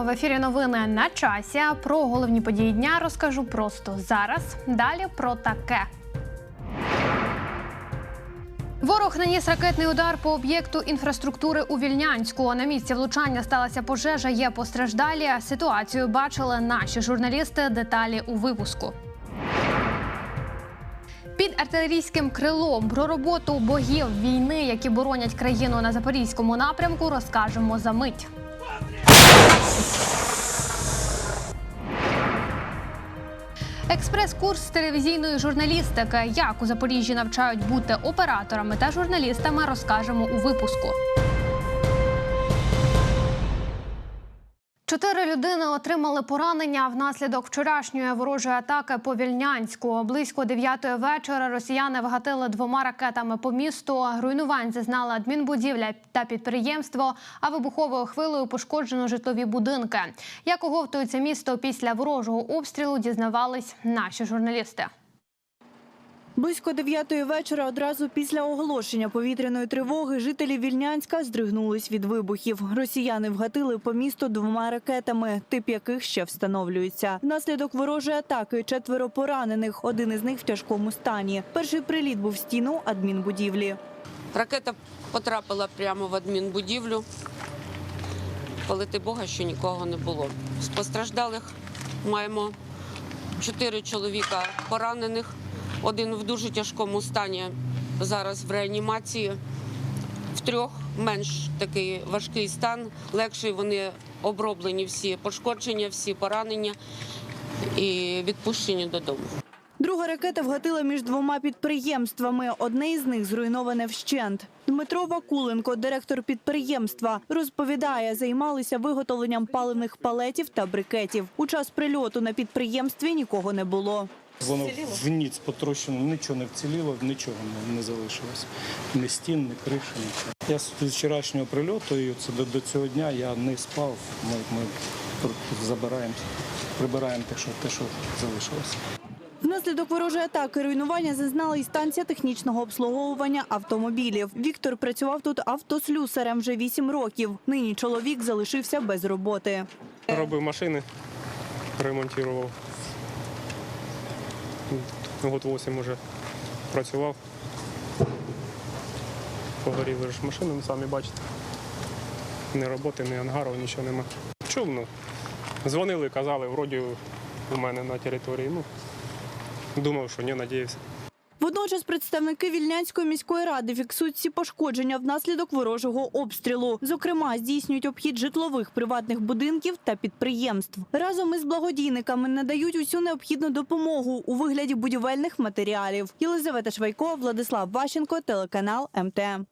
В ефірі. Новини на часі. Про головні події дня розкажу просто зараз. Далі про таке. Ворог наніс ракетний удар по об'єкту інфраструктури у Вільнянську. На місці влучання сталася пожежа. Є постраждалі. Ситуацію бачили наші журналісти. Деталі у випуску. Під артилерійським крилом про роботу богів війни, які боронять країну на запорізькому напрямку, розкажемо за мить. Експрес-курс телевізійної журналістики. Як у Запоріжжі навчають бути операторами та журналістами, розкажемо у випуску. Чотири людини отримали поранення внаслідок вчорашньої ворожої атаки по Вільнянську. Близько дев'ятої вечора росіяни вгатили двома ракетами по місту. Руйнувань зазнала адмінбудівля та підприємство, а вибуховою хвилею пошкоджено житлові будинки. Як оговтується місто після ворожого обстрілу, дізнавались наші журналісти. Близько дев'ятої вечора, одразу після оголошення повітряної тривоги, жителі Вільнянська здригнулись від вибухів. Росіяни вгатили по місту двома ракетами, тип яких ще встановлюється. Внаслідок ворожої атаки четверо поранених. Один із них в тяжкому стані. Перший приліт був в стіну адмінбудівлі. Ракета потрапила прямо в адмінбудівлю. Полити Бога, що нікого не було. З постраждалих маємо чотири чоловіка поранених, один в дуже тяжкому стані зараз в реанімації. В трьох менш такий важкий стан, легший вони оброблені всі пошкодження, всі поранення і відпущені додому. Друга ракета вгатила між двома підприємствами. Одне із них зруйноване вщент. Дмитро Вакуленко, директор підприємства, розповідає, займалися виготовленням паливних палетів та брикетів. У час прильоту на підприємстві нікого не було. Воно в ніц потрощено, нічого не вціліло, нічого не, не залишилось. Ні стін, ні криші, нічого. Я з вчорашнього прильоту і це до, до цього дня я не спав. Ми, ми забираємо, прибираємо те, що, те, що залишилося. Внаслідок ворожої атаки руйнування зазнала і станція технічного обслуговування автомобілів. Віктор працював тут автослюсарем вже 8 років. Нині чоловік залишився без роботи. Робив машини, ремонтував. Год 8 вже працював. Погоріли ж машини, ви самі бачите. Ні роботи, ні ангару, нічого нема. Чув, ну. Дзвонили, казали, вроді у мене на території. Ну, думав, що не надіявся. Водночас представники Вільнянської міської ради фіксують всі пошкодження внаслідок ворожого обстрілу. Зокрема, здійснюють обхід житлових приватних будинків та підприємств. Разом із благодійниками надають усю необхідну допомогу у вигляді будівельних матеріалів. Єлизавета Швайко, Владислав Ващенко, телеканал МТМ.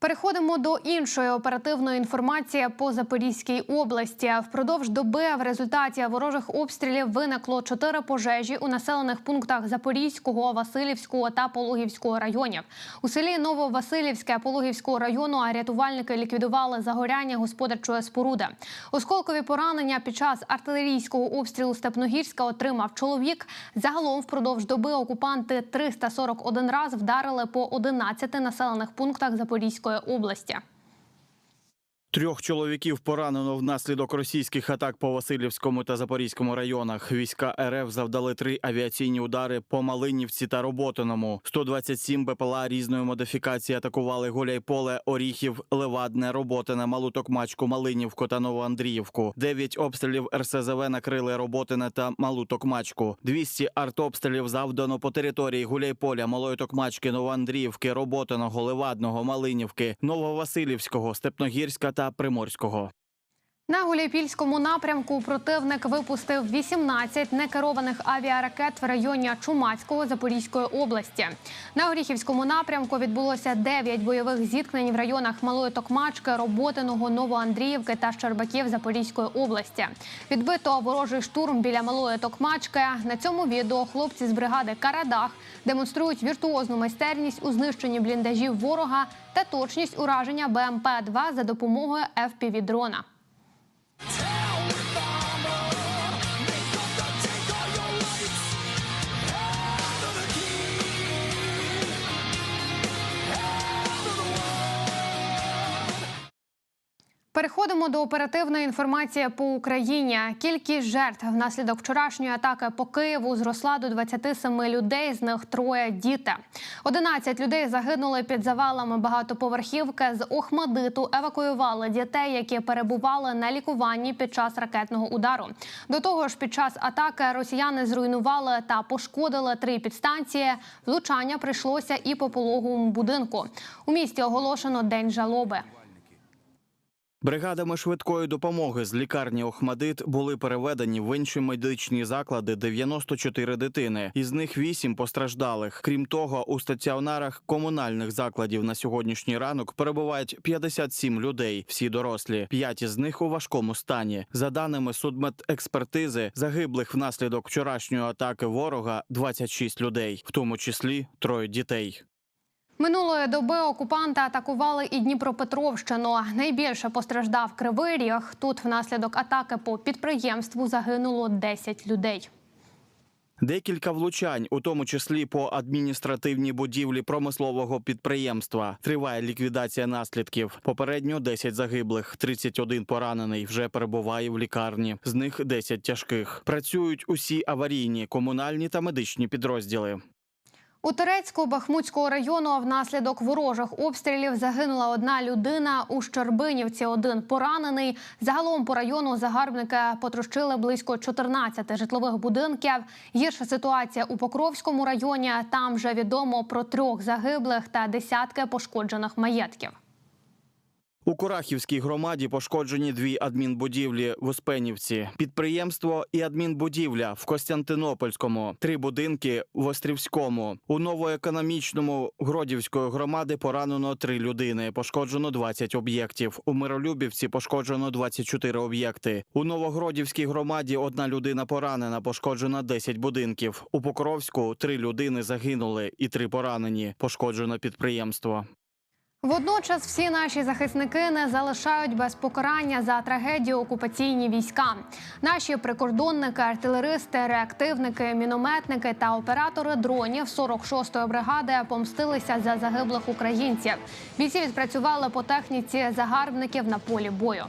Переходимо до іншої оперативної інформації по Запорізькій області. Впродовж доби в результаті ворожих обстрілів виникло чотири пожежі у населених пунктах Запорізького, Васильівського та Пологівського районів. У селі Нововасилівське Пологівського району рятувальники ліквідували загоряння господарчої споруди. Осколкові поранення під час артилерійського обстрілу Степногірська отримав чоловік. Загалом впродовж доби окупанти 341 раз вдарили по 11 населених пунктах Запорізької області. Трьох чоловіків поранено внаслідок російських атак по Васильівському та Запорізькому районах. Війська РФ завдали три авіаційні удари по Малинівці та Роботиному. 127 БПЛА різної модифікації атакували Гуляйполе, Оріхів, Левадне, Роботине, Малутокмачку, Малинівку та Новоандріївку. Дев'ять обстрілів РСЗВ накрили Роботине та Малутокмачку. 200 артобстрілів завдано по території Гуляйполя, Малої Токмачки, Новоандріївки, Роботиного, Левадного, Малинівки, Нововасилівського, Степногірська та Приморського. На Гуляйпільському напрямку противник випустив 18 некерованих авіаракет в районі Чумацького Запорізької області. На Горіхівському напрямку відбулося 9 бойових зіткнень в районах Малої Токмачки, Роботиного, Новоандріївки та Щербаків Запорізької області. Відбито ворожий штурм біля Малої Токмачки. На цьому відео хлопці з бригади Карадах демонструють віртуозну майстерність у знищенні бліндажів ворога та точність ураження БМП-2 за допомогою FPV-дрона. Переходимо до оперативної інформації по Україні. Кількість жертв внаслідок вчорашньої атаки по Києву зросла до 27 людей. З них троє діти. 11 людей загинули під завалами багатоповерхівки. З Охмадиту евакуювали дітей, які перебували на лікуванні під час ракетного удару. До того ж, під час атаки росіяни зруйнували та пошкодили три підстанції. Влучання прийшлося і по пологовому будинку. У місті оголошено день жалоби. Бригадами швидкої допомоги з лікарні Охмадит були переведені в інші медичні заклади 94 дитини, із них 8 постраждалих. Крім того, у стаціонарах комунальних закладів на сьогоднішній ранок перебувають 57 людей, всі дорослі. П'ять із них у важкому стані. За даними судмедекспертизи, загиблих внаслідок вчорашньої атаки ворога 26 людей, в тому числі троє дітей. Минулої доби окупанти атакували і Дніпропетровщину. Найбільше постраждав Кривий Ріг. Тут внаслідок атаки по підприємству загинуло 10 людей. Декілька влучань, у тому числі по адміністративній будівлі промислового підприємства. Триває ліквідація наслідків. Попередньо 10 загиблих, 31 поранений. Вже перебуває в лікарні. З них 10 тяжких. Працюють усі аварійні, комунальні та медичні підрозділи. У Терецьку Бахмутського району внаслідок ворожих обстрілів загинула одна людина. У Щербинівці один поранений. Загалом по району загарбники потрощили близько 14 житлових будинків. Гірша ситуація у Покровському районі. Там вже відомо про трьох загиблих та десятки пошкоджених маєтків. У Курахівській громаді пошкоджені дві адмінбудівлі в Успенівці, підприємство і адмінбудівля в Костянтинопольському, три будинки в Острівському. У новоекономічному Гродівської громади поранено три людини. Пошкоджено 20 об'єктів. У Миролюбівці пошкоджено 24 об'єкти. У Новогродівській громаді одна людина поранена, пошкоджено 10 будинків. У Покровську три людини загинули і три поранені. Пошкоджено підприємство. Водночас всі наші захисники не залишають без покарання за трагедію окупаційні війська. Наші прикордонники, артилеристи, реактивники, мінометники та оператори дронів 46-ї бригади помстилися за загиблих українців. Бійці відпрацювали по техніці загарбників на полі бою.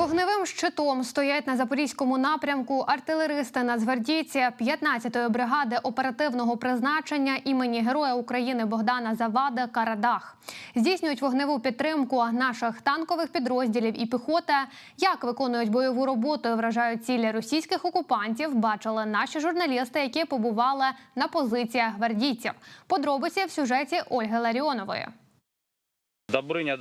Вогневим щитом стоять на запорізькому напрямку артилеристи нацгвардійці 15-ї бригади оперативного призначення імені Героя України Богдана Завади Карадах. Здійснюють вогневу підтримку наших танкових підрозділів і піхоти. Як виконують бойову роботу і вражають цілі російських окупантів, бачили наші журналісти, які побували на позиціях гвардійців. Подробиці в сюжеті Ольги Ларіонової. Добрыня,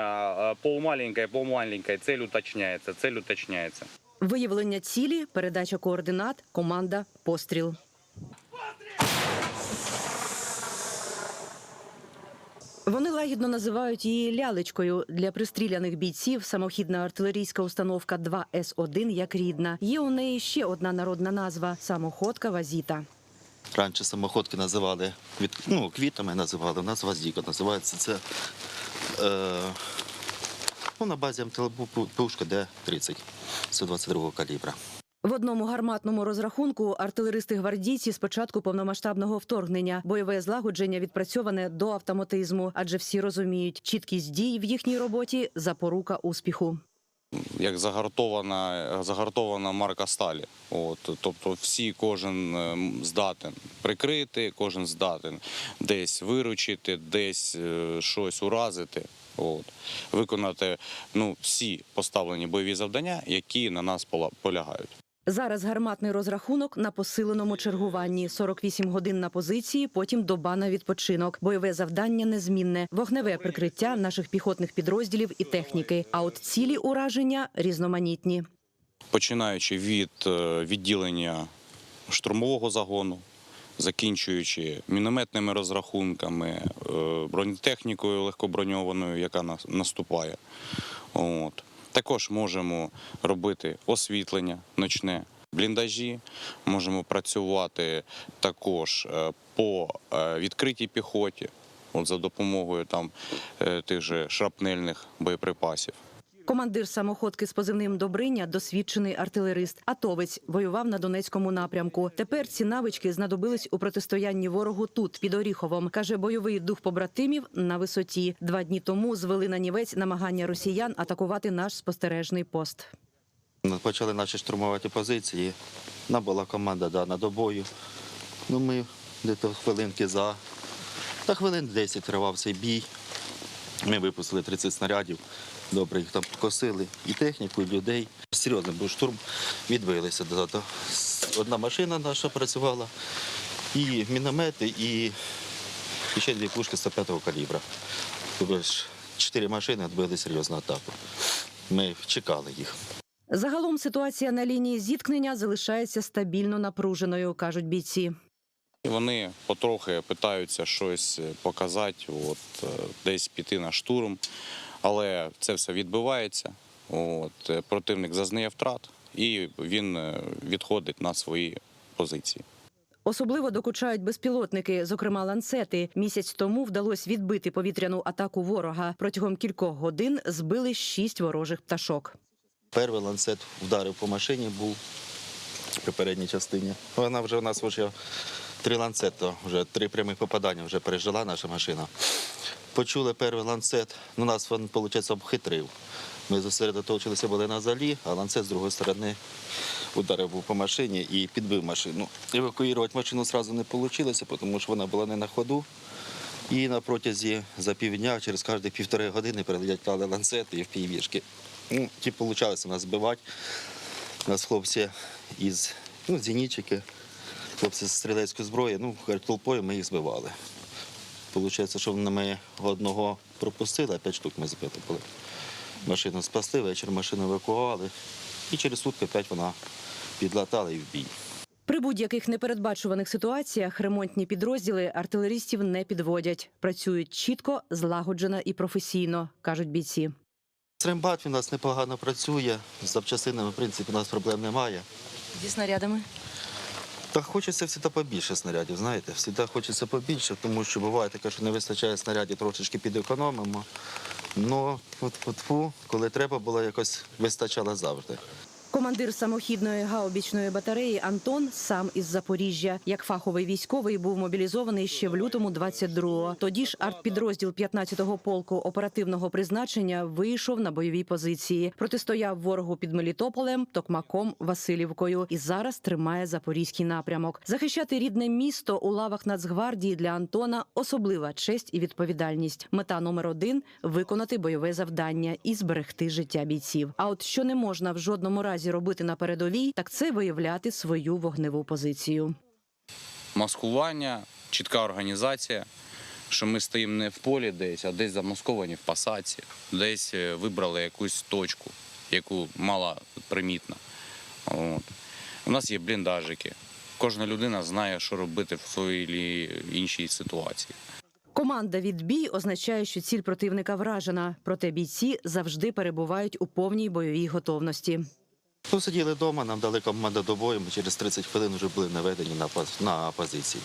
а, полмаленькая, полмаленькая, цель уточняется, цель уточняется. Виявлення цілі, передача координат, команда, постріл. Вони лагідно називають її лялечкою для пристріляних бійців. Самохідна артилерійська установка 2С1 як рідна. Є у неї ще одна народна назва самоходка Вазіта. Раніше самоходки називали від, ну, квітами називали, у нас Ваздіка називається. Це е, ну, на базі МТЛБ пушка Д-30 122 калібра. В одному гарматному розрахунку артилеристи гвардійці з початку повномасштабного вторгнення бойове злагодження відпрацьоване до автоматизму, адже всі розуміють, чіткість дій в їхній роботі запорука успіху. Як загартована, загартована марка сталі. От, тобто всі, кожен е, здатен прикрити, кожен здатен десь виручити, десь е, щось уразити. От, виконати ну, всі поставлені бойові завдання, які на нас полягають. Зараз гарматний розрахунок на посиленому чергуванні. 48 годин на позиції, потім доба на відпочинок. Бойове завдання незмінне, вогневе прикриття наших піхотних підрозділів і техніки. А от цілі ураження різноманітні. починаючи від е, відділення штурмового загону, закінчуючи мінометними розрахунками, е, бронетехнікою легкоброньованою, яка наступає. От. Також можемо робити освітлення ночне, бліндажі, можемо працювати також е, по е, відкритій піхоті, от за допомогою там е, тих же шрапнельних боєприпасів. Командир самоходки з позивним Добриня досвідчений артилерист. Атовець воював на Донецькому напрямку. Тепер ці навички знадобились у протистоянні ворогу тут, під Оріховом. каже, бойовий дух побратимів на висоті. Два дні тому звели на нівець намагання росіян атакувати наш спостережний пост. Почали наші штурмувати позиції. Нам була команда дана до бою. Ну, ми десь хвилинки за. Та хвилин 10 тривав цей бій. Ми випустили 30 снарядів. Добре, їх там косили і техніку, і людей. Серйозний був штурм. Відбилися. Одна машина наша працювала, і міномети, і, і ще дві пушки 105-го калібра. Тобто чотири машини відбили серйозну атаку. Ми чекали їх. Загалом ситуація на лінії зіткнення залишається стабільно напруженою, кажуть бійці. Вони потрохи питаються щось показати, от, е, десь піти на штурм. Але це все відбивається. От, е, противник зазнає втрат і він е, відходить на свої позиції. Особливо докучають безпілотники, зокрема ланцети. Місяць тому вдалося відбити повітряну атаку ворога. Протягом кількох годин збили шість ворожих пташок. Перший ланцет вдарив по машині був при передній частині. Вона вже у нас вже три ланцета, вже три прямих попадання вже пережила наша машина. Почули перший ланцет, ну нас він, виходить, обхитрив. Ми зосередоточилися були на залі, а ланцет з другої сторони ударив по машині і підбив машину. Евакуювати машину одразу не вийшло, тому що вона була не на ходу. І на протязі за півдня, через кожні півтори години прилетяли ланцети і впівішки. Ну, ті получалося нас збивати. Нас хлопці із ну, зенітчики, хлопці з стрілецької зброї, ну, толпою ми їх збивали. Получається, що ми одного пропустили, а п'ять штук ми збили були. Машину спасли, вечір машину евакуували. І через сутки п'ять вона підлатала і в бій. При будь-яких непередбачуваних ситуаціях ремонтні підрозділи артилеристів не підводять. Працюють чітко, злагоджено і професійно, кажуть бійці. Рембат у нас непогано працює, з запчастинами, в принципі, у нас проблем немає. Зі снарядами Та хочеться завжди побільше снарядів, знаєте, завжди хочеться побільше, тому що буває таке, що не вистачає снарядів, трошечки підекономимо. Ну, тьфу коли треба було, якось вистачало завжди. Командир самохідної гаубічної батареї Антон сам із Запоріжжя. Як фаховий військовий був мобілізований ще в лютому 22-го. Тоді ж артпідрозділ 15-го полку оперативного призначення вийшов на бойові позиції. Протистояв ворогу під Мелітополем, Токмаком, Васильівкою і зараз тримає запорізький напрямок. Захищати рідне місто у лавах Нацгвардії для Антона особлива честь і відповідальність. Мета номер один виконати бойове завдання і зберегти життя бійців. А от що не можна в жодному разі робити на передовій, так це виявляти свою вогневу позицію. Маскування, чітка організація, що ми стоїмо не в полі десь, а десь замасковані в пасаці, десь е, вибрали якусь точку, яку мало примітна. От. У нас є бліндажики. Кожна людина знає, що робити в своїй іншій ситуації. Команда відбій означає, що ціль противника вражена, проте бійці завжди перебувають у повній бойовій готовності. Ну, сиділи вдома, нам дали команду до бою, ми через 30 хвилин вже були наведені на, на позиції.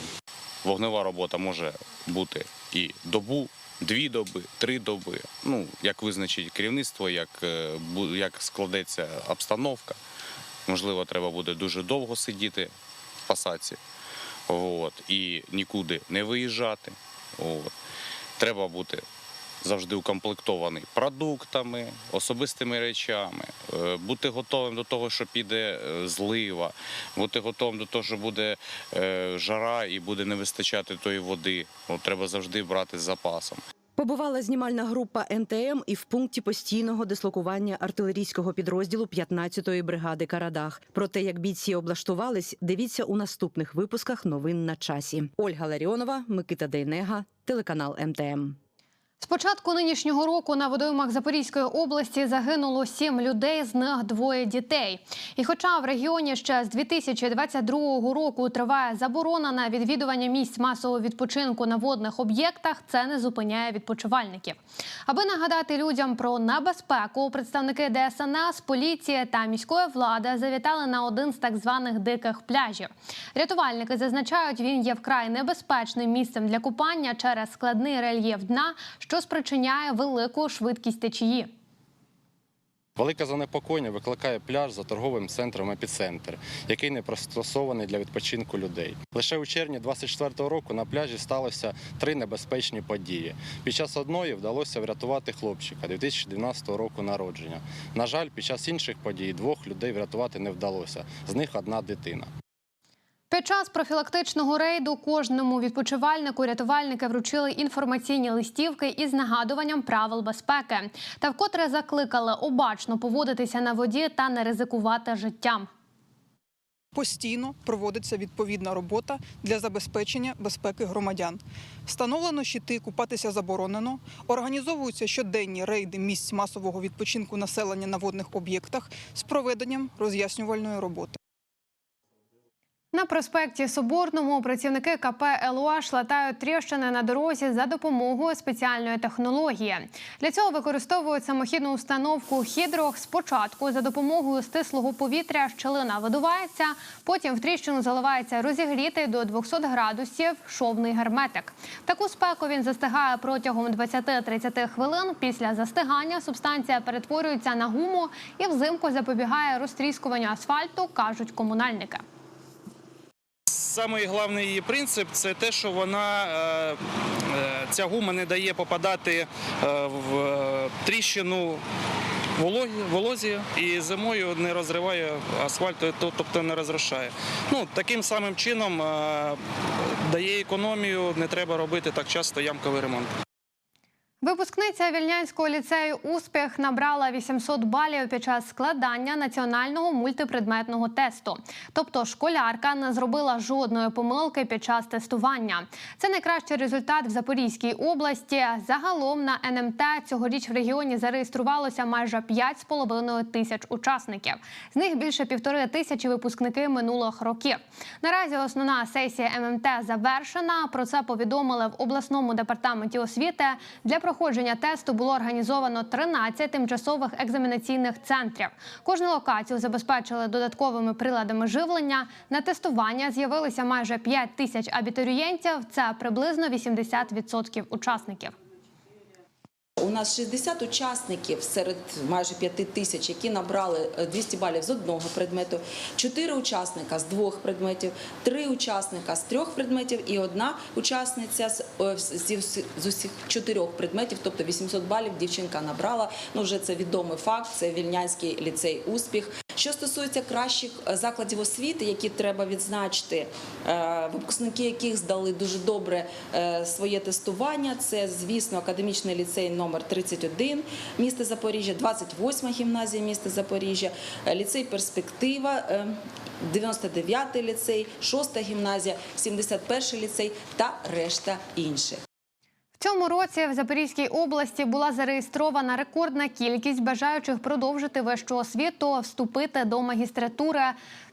Вогнева робота може бути і добу, дві доби, три доби. Ну, як визначить керівництво, як, е, як складеться обстановка. Можливо, треба буде дуже довго сидіти в пасаці. От, і нікуди не виїжджати. От. Треба бути завжди укомплектований продуктами, особистими речами, е, бути готовим до того, що піде е, злива, бути готовим до того, що буде е, жара і буде не вистачати тої води. Треба завжди брати з запасом. Побувала знімальна група НТМ і в пункті постійного дислокування артилерійського підрозділу 15-ї бригади Карадах. Про те, як бійці облаштувались, дивіться у наступних випусках новин на часі. Ольга Ларіонова, Микита Дейнега, телеканал МТМ. З початку нинішнього року на водоймах Запорізької області загинуло сім людей, з них двоє дітей. І хоча в регіоні ще з 2022 року триває заборона на відвідування місць масового відпочинку на водних об'єктах, це не зупиняє відпочивальників. Аби нагадати людям про небезпеку, представники ДСНС, поліції та міської влади завітали на один з так званих диких пляжів. Рятувальники зазначають, він є вкрай небезпечним місцем для купання через складний рельєф дна, що спричиняє велику швидкість течії. Велике занепокоєння викликає пляж за торговим центром епіцентр, який не пристосований для відпочинку людей. Лише у червні 24-го року на пляжі сталося три небезпечні події. Під час одної вдалося врятувати хлопчика 2012 року народження. На жаль, під час інших подій двох людей врятувати не вдалося. З них одна дитина. Під час профілактичного рейду кожному відпочивальнику рятувальники вручили інформаційні листівки із нагадуванням правил безпеки та вкотре закликали обачно поводитися на воді та не ризикувати життям. Постійно проводиться відповідна робота для забезпечення безпеки громадян. Встановлено щити, купатися заборонено. Організовуються щоденні рейди місць масового відпочинку населення на водних об'єктах з проведенням роз'яснювальної роботи. На проспекті Соборному працівники КП «ЛУАШ» латають тріщини на дорозі за допомогою спеціальної технології. Для цього використовують самохідну установку «Хідрох». Спочатку за допомогою стислого повітря щелина видувається, потім в тріщину заливається розігрітий до 200 градусів шовний герметик. Таку спеку він застигає протягом 20-30 хвилин. Після застигання субстанція перетворюється на гуму і взимку запобігає розтріскуванню асфальту, кажуть комунальники. Самий головний її принцип це те, що вона е, е, ця гума не дає попадати е, в тріщину волозі і зимою не розриває асфальт, тобто не розрушає. Ну, таким самим чином дає економію, не треба робити так часто ямковий ремонт. Випускниця Вільнянського ліцею Успіх набрала 800 балів під час складання національного мультипредметного тесту. Тобто школярка не зробила жодної помилки під час тестування. Це найкращий результат в Запорізькій області. Загалом на НМТ цьогоріч в регіоні зареєструвалося майже 5,5 тисяч учасників. З них більше півтори тисячі випускники минулих років. Наразі основна сесія ММТ завершена. Про це повідомили в обласному департаменті освіти. Для проходження тесту було організовано 13 тимчасових екзаменаційних центрів. Кожну локацію забезпечили додатковими приладами живлення. На тестування з'явилися майже 5 тисяч абітурієнтів. Це приблизно 80% учасників. У нас 60 учасників серед майже 5 тисяч, які набрали е, 200 балів з одного предмету, 4 учасника з двох предметів, 3 учасника з трьох предметів і одна учасниця з, е, усіх чотирьох предметів, тобто 800 балів дівчинка набрала. Ну вже це відомий факт. Це Вільнянський ліцей успіх. Що стосується кращих е, закладів освіти, які треба відзначити, е, випускники яких здали дуже добре е, своє тестування, це звісно академічний ліцей номер 31 міста Запоріжжя, 28 гімназія міста Запоріжжя, ліцей Перспектива. е, 99-й ліцей, 6-та гімназія, 71-й ліцей та решта інших. Цьому році в Запорізькій області була зареєстрована рекордна кількість бажаючих продовжити вищу освіту, вступити до магістратури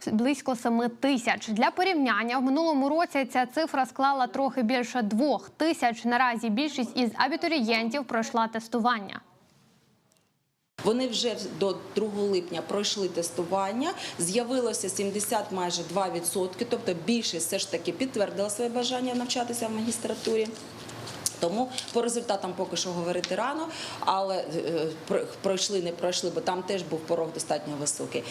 близько 7 тисяч. Для порівняння в минулому році ця цифра склала трохи більше двох тисяч. Наразі більшість із абітурієнтів пройшла тестування. Вони вже до 2 липня пройшли тестування. З'явилося 70 майже 2%, тобто більшість все ж таки підтвердила своє бажання навчатися в магістратурі. Тому по результатам поки що говорити рано, але е, пройшли, не пройшли, бо там теж був порог достатньо високий.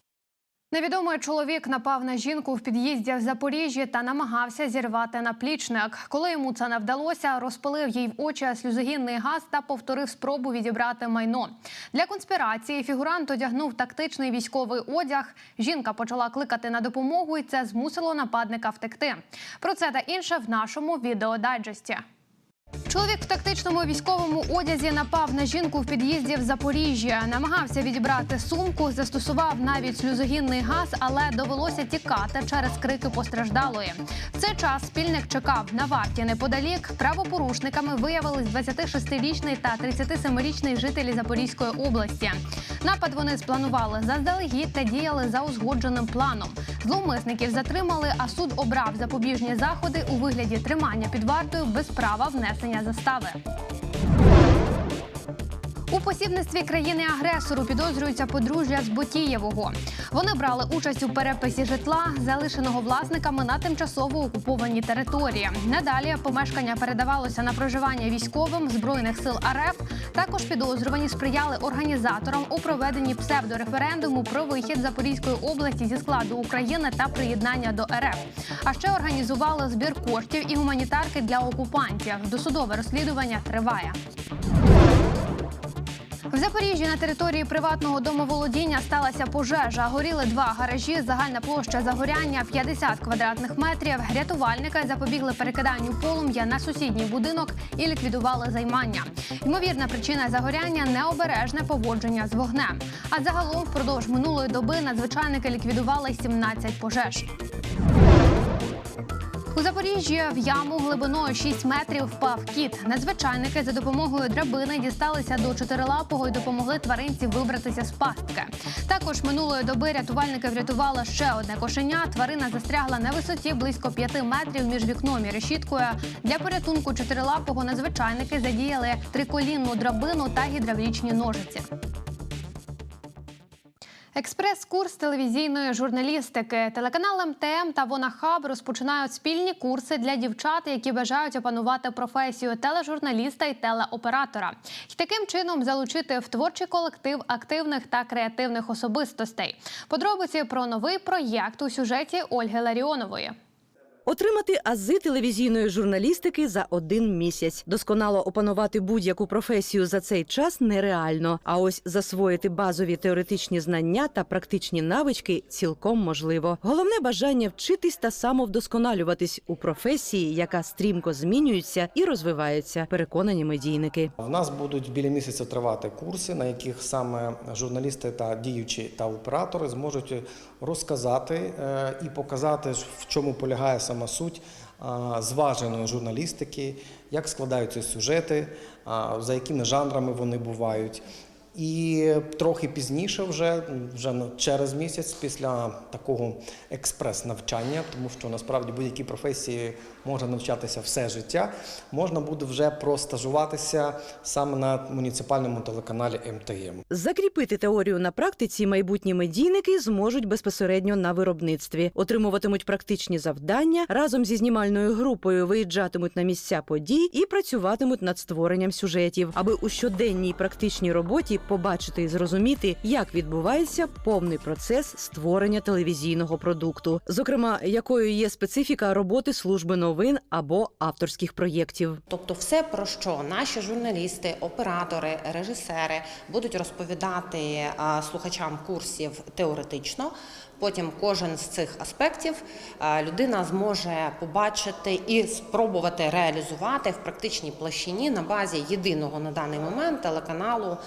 Невідомий чоловік напав на жінку в під'їзді в Запоріжжі та намагався зірвати наплічник. Коли йому це не вдалося, розпалив їй в очі сльозогінний газ та повторив спробу відібрати майно. Для конспірації фігурант одягнув тактичний військовий одяг. Жінка почала кликати на допомогу, і це змусило нападника втекти. Про це та інше в нашому відеодайджесті. Чоловік в тактичному військовому одязі напав на жінку в під'їзді в Запоріжжі. Намагався відібрати сумку, застосував навіть сльозогінний газ, але довелося тікати через крики постраждалої. В цей час спільник чекав на варті неподалік. Правопорушниками виявились 26-річний та 37-річний жителі Запорізької області. Напад вони спланували заздалегідь та діяли за узгодженим планом. Зловмисників затримали, а суд обрав запобіжні заходи у вигляді тримання під вартою без права внесення застави. У посібництві країни-агресору підозрюється подружжя з Ботієвого. Вони брали участь у переписі житла, залишеного власниками на тимчасово окупованій території. Надалі помешкання передавалося на проживання військовим збройних сил РФ. Також підозрювані сприяли організаторам у проведенні псевдореферендуму про вихід Запорізької області зі складу України та приєднання до РФ. А ще організували збір коштів і гуманітарки для окупантів. Досудове розслідування триває. В Запоріжжі на території приватного домоволодіння сталася пожежа. Горіли два гаражі. Загальна площа загоряння 50 квадратних метрів. Рятувальники запобігли перекиданню полум'я на сусідній будинок і ліквідували займання. Ймовірна причина загоряння необережне поводження з вогнем. А загалом впродовж минулої доби надзвичайники ліквідували 17 пожеж. У Запоріжжі в яму глибиною 6 метрів впав кіт. Надзвичайники за допомогою драбини дісталися до чотирилапого і допомогли тваринці вибратися з пастки. Також минулої доби рятувальники врятували ще одне кошеня. Тварина застрягла на висоті близько 5 метрів між вікном і решіткою. Для порятунку чотирилапого надзвичайники задіяли триколінну драбину та гідравлічні ножиці. Експрес-курс телевізійної журналістики. Телеканал МТМ та Вонахаб розпочинають спільні курси для дівчат, які бажають опанувати професію тележурналіста і телеоператора, і таким чином залучити в творчий колектив активних та креативних особистостей. Подробиці про новий проєкт у сюжеті Ольги Ларіонової. Отримати ази телевізійної журналістики за один місяць. Досконало опанувати будь-яку професію за цей час нереально. А ось засвоїти базові теоретичні знання та практичні навички цілком можливо. Головне бажання вчитись та самовдосконалюватись у професії, яка стрімко змінюється і розвивається. Переконані медійники. В нас будуть біля місяця тривати курси, на яких саме журналісти та діючі та оператори зможуть розказати е, і показати, в чому полягає сама суть зваженої журналістики, як складаються сюжети, за якими жанрами вони бувають. І трохи пізніше, вже, вже через місяць, після такого експрес-навчання, тому що насправді будь-які професії можна навчатися все життя, можна буде вже простажуватися саме на муніципальному телеканалі МТМ. Закріпити теорію на практиці майбутні медійники зможуть безпосередньо на виробництві, отримуватимуть практичні завдання разом зі знімальною групою, виїжджатимуть на місця подій і працюватимуть над створенням сюжетів, аби у щоденній практичній роботі побачити і зрозуміти, як відбувається повний процес створення телевізійного продукту, зокрема, якою є специфіка роботи служби новин або авторських проєктів. Тобто, все про що наші журналісти, оператори, режисери будуть розповідати слухачам курсів теоретично. Потім кожен з цих аспектів людина зможе побачити і спробувати реалізувати в практичній площині на базі єдиного на даний момент телеканалу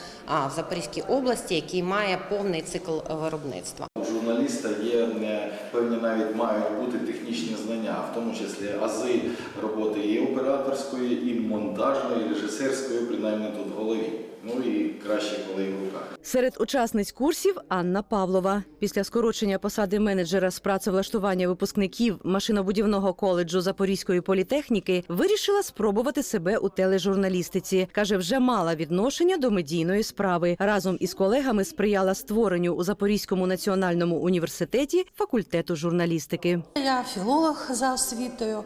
в Запорізькій області, який має повний цикл виробництва. У журналіста є не певні навіть мають бути технічні знання, в тому числі ази роботи і операторської, і монтажної, і режисерської, принаймні тут в голові. Ну і краще, коли в руках. Серед учасниць курсів Анна Павлова. Після скорочення посади менеджера з працевлаштування випускників машинобудівного коледжу Запорізької політехніки вирішила спробувати себе у тележурналістиці. каже, вже мала відношення до медійної справи. Разом із колегами сприяла створенню у Запорізькому національному університеті факультету журналістики. Я філолог за освітою.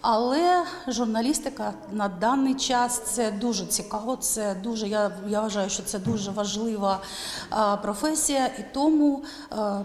Але журналістика на даний час це дуже цікаво. Це дуже я, я вважаю, що це дуже важлива професія, і тому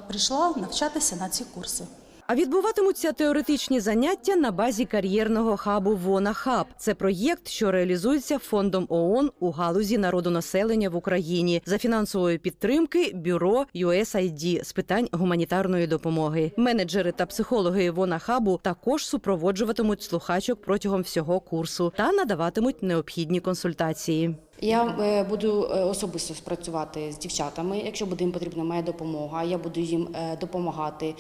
прийшла навчатися на ці курси. А відбуватимуться теоретичні заняття на базі кар'єрного хабу Вона Хаб. Це проєкт, що реалізується фондом ООН у галузі народонаселення в Україні за фінансової підтримки бюро USAID з питань гуманітарної допомоги. Менеджери та психологи Вона Хабу також супроводжуватимуть слухачок протягом всього курсу та надаватимуть необхідні консультації. Я е, буду е, особисто спрацювати з дівчатами. Якщо буде їм потрібна моя допомога, я буду їм е, допомагати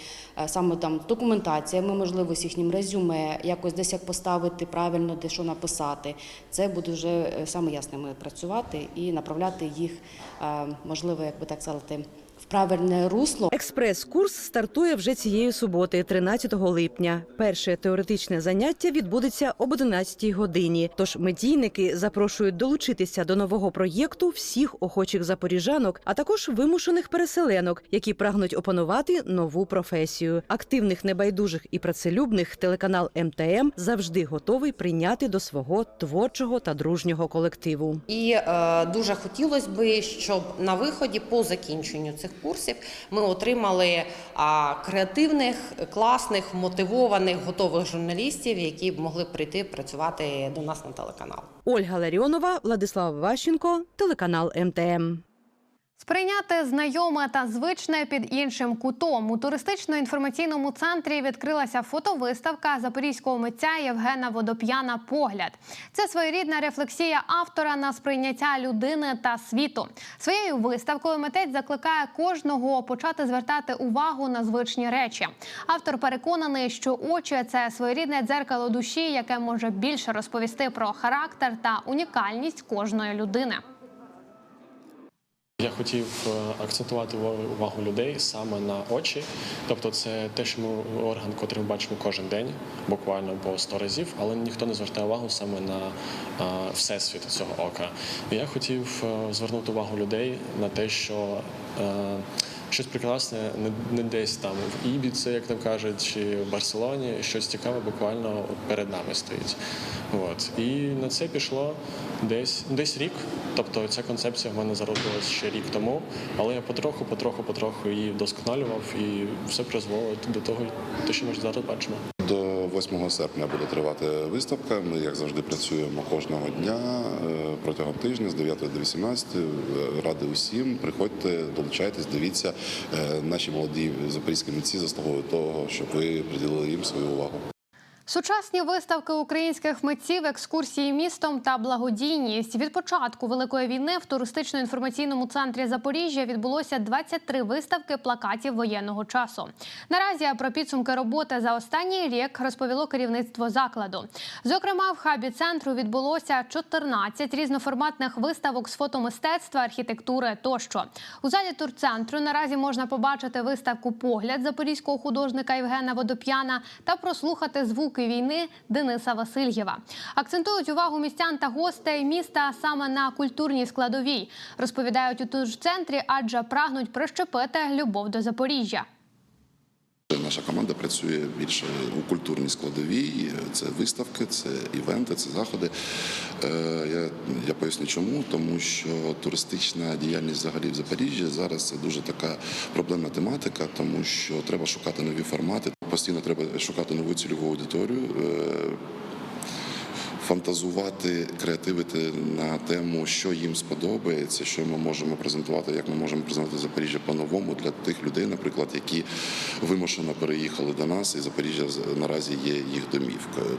саме там документаціями, можливо, з їхнім резюме, якось десь як поставити правильно, де що написати. Це буду вже саме я з ними працювати і направляти їх, можливо, як би так сказати, в правильне русло. Експрес-курс стартує вже цієї суботи, 13 липня. Перше теоретичне заняття відбудеться об 11 годині. Тож медійники запрошують долучитися до нового проєкту всіх охочих запоріжанок, а також вимушених переселенок, які прагнуть опанувати нову професію. Активних, небайдужих і працелюбних телеканал МТМ завжди готовий прийняти до свого творчого та дружнього колективу. І е, дуже хотілося би, щоб на виході по закінченню цих курсів ми отримали креативних, класних, мотивованих, готових журналістів, які б могли прийти працювати до нас на телеканал. Ольга Ларіонова, Владислав Ващенко, телеканал МТМ. Сприйняти знайоме та звичне під іншим кутом у туристично-інформаційному центрі відкрилася фотовиставка запорізького митця Євгена Водоп'яна Погляд. Це своєрідна рефлексія автора на сприйняття людини та світу. Своєю виставкою митець закликає кожного почати звертати увагу на звичні речі. Автор переконаний, що очі це своєрідне дзеркало душі, яке може більше розповісти про характер та унікальність кожної людини. Я хотів е, акцентувати увагу- людей саме на очі. Тобто, це те, що ми орган, котрий ми бачимо кожен день, буквально по 100 разів, але ніхто не звертає увагу саме на е, всесвіт цього ока. Я хотів е, звернути увагу людей на те, що щось прекрасне не, десь там в Ібіці, як там кажуть, чи в Барселоні, щось цікаве буквально перед нами стоїть. От. І на це пішло десь, десь рік. Тобто ця концепція в мене зародилась ще рік тому, але я потроху, потроху, потроху її вдосконалював і все призвело до того, те, що ми зараз бачимо. До 8 серпня буде тривати виставка. Ми, як завжди, працюємо кожного дня е, протягом тижня з 9 до 18. Е, Ради усім. Приходьте, долучайтесь, дивіться. Е, Наші молоді запорізькі митці заслуговують того, щоб ви приділили їм свою увагу. Сучасні виставки українських митців, екскурсії містом та благодійність від початку великої війни в туристично-інформаційному центрі Запоріжжя відбулося 23 виставки плакатів воєнного часу. Наразі про підсумки роботи за останній рік розповіло керівництво закладу. Зокрема, в хабі центру відбулося 14 різноформатних виставок з фотомистецтва, архітектури тощо. У залі турцентру наразі можна побачити виставку Погляд запорізького художника Євгена Водоп'яна та прослухати звуки війни Дениса Васильєва. Акцентують увагу містян та гостей міста саме на культурній складовій. Розповідають у ту ж центрі, адже прагнуть прищепити любов до Запоріжжя. Наша команда працює більше у культурній складовій. Це виставки, це івенти, це заходи. Е, Я, я поясню чому, тому що туристична діяльність взагалі в Запоріжжі зараз це дуже така проблемна тематика, тому що треба шукати нові формати. Постійно треба шукати нову цільову аудиторію. Фантазувати, креативити на тему, що їм сподобається, що ми можемо презентувати, як ми можемо презентувати Запоріжжя по-новому для тих людей, наприклад, які вимушено переїхали до нас, і Запоріжжя наразі є їх домівкою.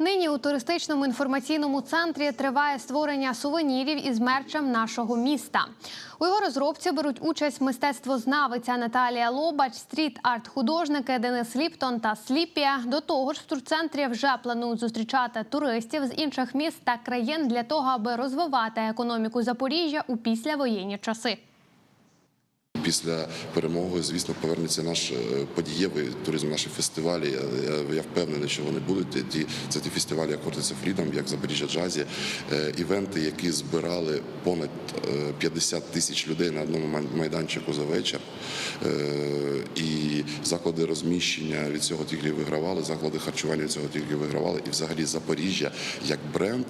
Нині у туристичному інформаційному центрі триває створення сувенірів із мерчем нашого міста. У його розробці беруть участь мистецтвознавиця Наталія Лобач, стріт-арт-художники Денис Ліптон та Сліпія. До того ж, в турцентрі вже планують зустрічати туристів з інших міст та країн для того, аби розвивати економіку Запоріжжя у післявоєнні часи. Після перемоги, звісно, повернеться наш е, подієвий туризм, наші фестивалі. Я, впевнений, що вони будуть. Це ті фестивалі, як Хортиця Фрідом, як Запоріжжя Джазі, е, івенти, які збирали понад е, 50 тисяч людей на одному майданчику за вечір. Е, І заклади розміщення від цього тільки вигравали, заклади харчування від цього тільки вигравали. І взагалі Запоріжжя як бренд,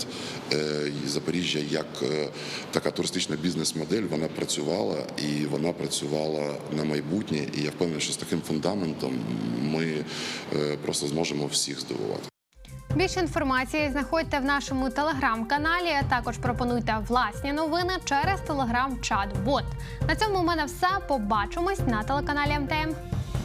е, Запоріжжя як е, така туристична бізнес-модель, вона працювала і вона працювала працювала на майбутнє, і я впевнений, що з таким фундаментом ми е, просто зможемо всіх здивувати. Більше інформації знаходьте в нашому телеграм-каналі. Також пропонуйте власні новини через телеграм-чат. Бот на цьому у мене все. Побачимось на телеканалі МТМ.